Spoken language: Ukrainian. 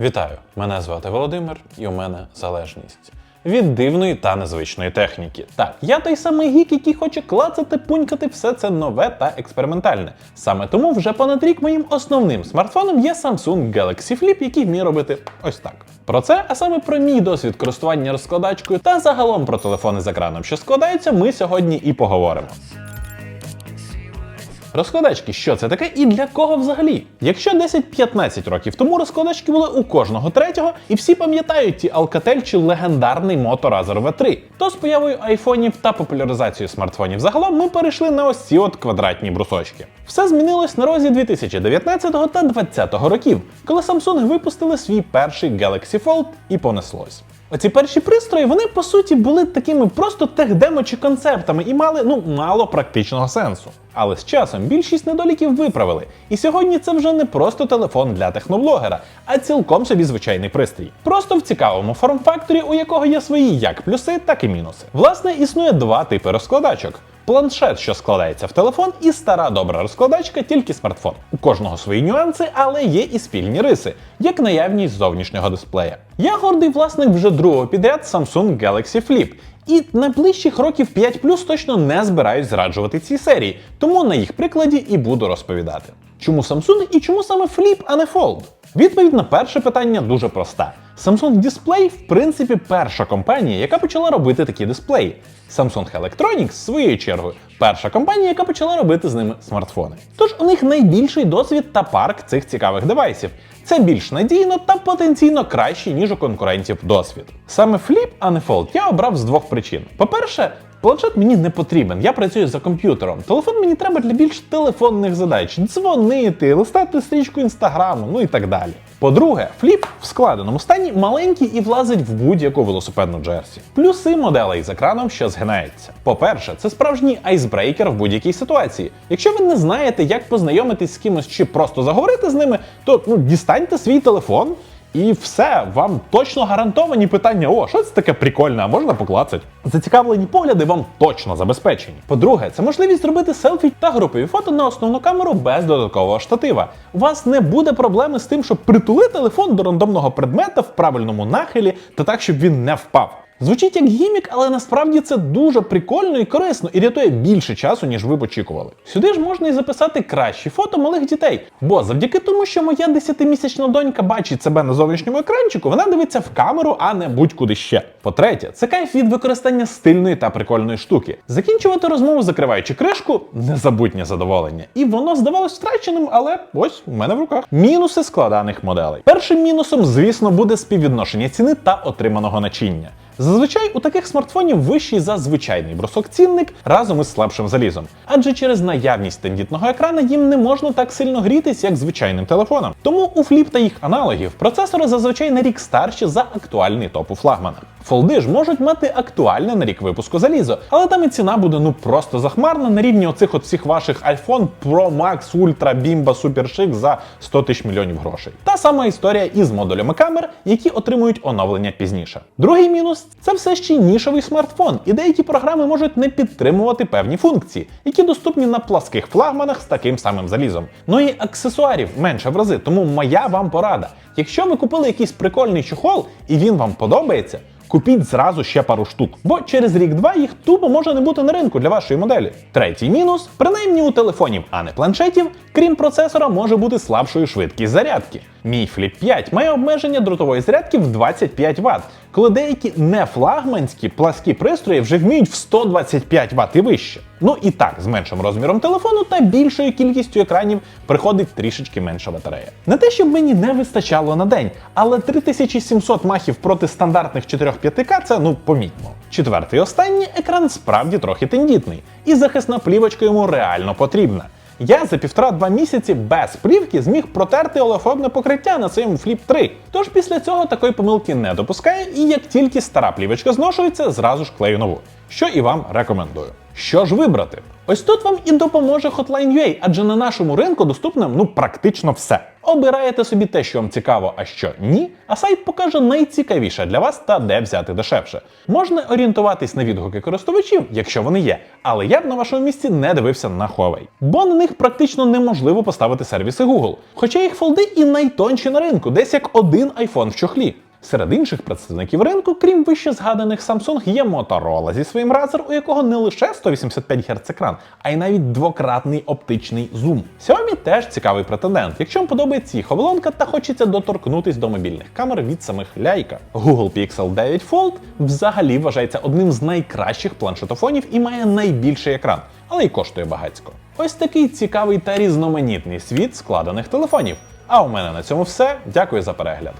Вітаю! Мене звати Володимир, і у мене залежність. Від дивної та незвичної техніки. Так, я той самий гік, який хоче клацати, пунькати все це нове та експериментальне. Саме тому вже понад рік моїм основним смартфоном є Samsung Galaxy Flip, який вміє робити ось так. Про це, а саме про мій досвід користування розкладачкою та загалом про телефони з екраном, що складаються, ми сьогодні і поговоримо. Розкладачки, що це таке і для кого взагалі? Якщо 10-15 років тому розкладачки були у кожного третього, і всі пам'ятають ті Alcatel чи легендарний Moto Razr V3, то з появою айфонів та популяризацією смартфонів загалом ми перейшли на ось ці от квадратні брусочки. Все змінилось на розі 2019 та 2020 років, коли Samsung випустили свій перший Galaxy Fold і понеслось. Оці перші пристрої, вони по суті були такими просто техдемо чи концептами і мали ну мало практичного сенсу. Але з часом більшість недоліків виправили. І сьогодні це вже не просто телефон для техноблогера, а цілком собі звичайний пристрій. Просто в цікавому форм-факторі, у якого є свої як плюси, так і мінуси. Власне, існує два типи розкладачок. Планшет, що складається в телефон, і стара добра розкладачка, тільки смартфон. У кожного свої нюанси, але є і спільні риси, як наявність зовнішнього дисплея. Я гордий власник вже другого підряд Samsung Galaxy Flip. І найближчих років 5 точно не збираюсь зраджувати цій серії, тому на їх прикладі і буду розповідати. Чому Samsung і чому саме Flip, а не Fold? Відповідь на перше питання дуже проста. Samsung Display, в принципі, перша компанія, яка почала робити такі дисплеї. Samsung Electronics, своєю чергою, перша компанія, яка почала робити з ними смартфони. Тож у них найбільший досвід та парк цих цікавих девайсів. Це більш надійно та потенційно краще, ніж у конкурентів досвід. Саме Flip, а не Fold я обрав з двох причин. По-перше, Планшет мені не потрібен, я працюю за комп'ютером. Телефон мені треба для більш телефонних задач: дзвонити, листати стрічку інстаграму, ну і так далі. По-друге, фліп в складеному стані маленький і влазить в будь-яку велосипедну джерсі. Плюси моделей з екраном, що згинається. По-перше, це справжній айсбрейкер в будь-якій ситуації. Якщо ви не знаєте, як познайомитись з кимось чи просто заговорити з ними, то ну дістаньте свій телефон. І все, вам точно гарантовані питання: о, що це таке прикольне, а можна поклацати. Зацікавлені погляди вам точно забезпечені. По-друге, це можливість зробити селфі та групові фото на основну камеру без додаткового штатива. У вас не буде проблеми з тим, щоб притулити телефон до рандомного предмета в правильному нахилі та так, щоб він не впав. Звучить як гімік, але насправді це дуже прикольно і корисно і рятує більше часу, ніж ви очікували. Сюди ж можна і записати кращі фото малих дітей, бо завдяки тому, що моя 10-місячна донька бачить себе на зовнішньому екранчику, вона дивиться в камеру, а не будь-куди ще. По-третє, це кайф від використання стильної та прикольної штуки. Закінчувати розмову, закриваючи кришку, незабутнє задоволення. І воно здавалось втраченим, але ось у мене в руках. Мінуси складаних моделей. Першим мінусом, звісно, буде співвідношення ціни та отриманого начиння. Зазвичай у таких смартфонів вищий за звичайний бросок цінник разом із слабшим залізом, адже через наявність тендітного екрана їм не можна так сильно грітись, як звичайним телефоном. Тому у фліп та їх аналогів процесори зазвичай на рік старші за актуальний топ у флагмана. Фолди ж можуть мати актуальне на рік випуску залізо, але там і ціна буде ну просто захмарна на рівні оцих от всіх ваших iPhone Pro Max, Ultra, Bimba, Super Chic за 100 тисяч мільйонів грошей. Та сама історія із модулями камер, які отримують оновлення пізніше. Другий мінус це все ще й нішовий смартфон, і деякі програми можуть не підтримувати певні функції, які доступні на пласких флагманах з таким самим залізом. Ну і аксесуарів менше в рази, тому моя вам порада. Якщо ви купили якийсь прикольний чохол і він вам подобається, купіть зразу ще пару штук, бо через рік-два їх тупо може не бути на ринку для вашої моделі. Третій мінус, принаймні у телефонів, а не планшетів, крім процесора, може бути слабшою швидкість зарядки. Мій Flip 5 має обмеження дротової зарядки в 25 Вт, коли деякі не флагманські пласкі пристрої вже вміють в 125 Вт і вище. Ну і так, з меншим розміром телефону та більшою кількістю екранів приходить трішечки менша батарея. Не те, щоб мені не вистачало на день, але 3700 махів проти стандартних 4-5К це ну помітно. Четвертий і останній екран справді трохи тендітний, і захисна плівочка йому реально потрібна. Я за півтора-два місяці без плівки зміг протерти олефобне покриття на своєму Flip 3. Тож після цього такої помилки не допускаю, і як тільки стара плівочка зношується, зразу ж клею нову. Що і вам рекомендую. Що ж вибрати? Ось тут вам і допоможе Hotline UA, адже на нашому ринку доступне ну практично все. Обираєте собі те, що вам цікаво, а що ні, а сайт покаже найцікавіше для вас та де взяти дешевше. Можна орієнтуватись на відгуки користувачів, якщо вони є, але я б на вашому місці не дивився на Huawei. Бо на них практично неможливо поставити сервіси Google. Хоча їх фолди і найтонші на ринку, десь як один iPhone в чохлі. Серед інших представників ринку, крім вище згаданих Samsung, є Motorola зі своїм Razer, у якого не лише 185 Гц екран, а й навіть двократний оптичний зум. Xiaomi теж цікавий претендент, якщо вам подобається їх оболонка та хочеться доторкнутись до мобільних камер від самих ляйка. Google Pixel 9 Fold взагалі вважається одним з найкращих планшетофонів і має найбільший екран, але й коштує багацько. Ось такий цікавий та різноманітний світ складених телефонів. А у мене на цьому все. Дякую за перегляд.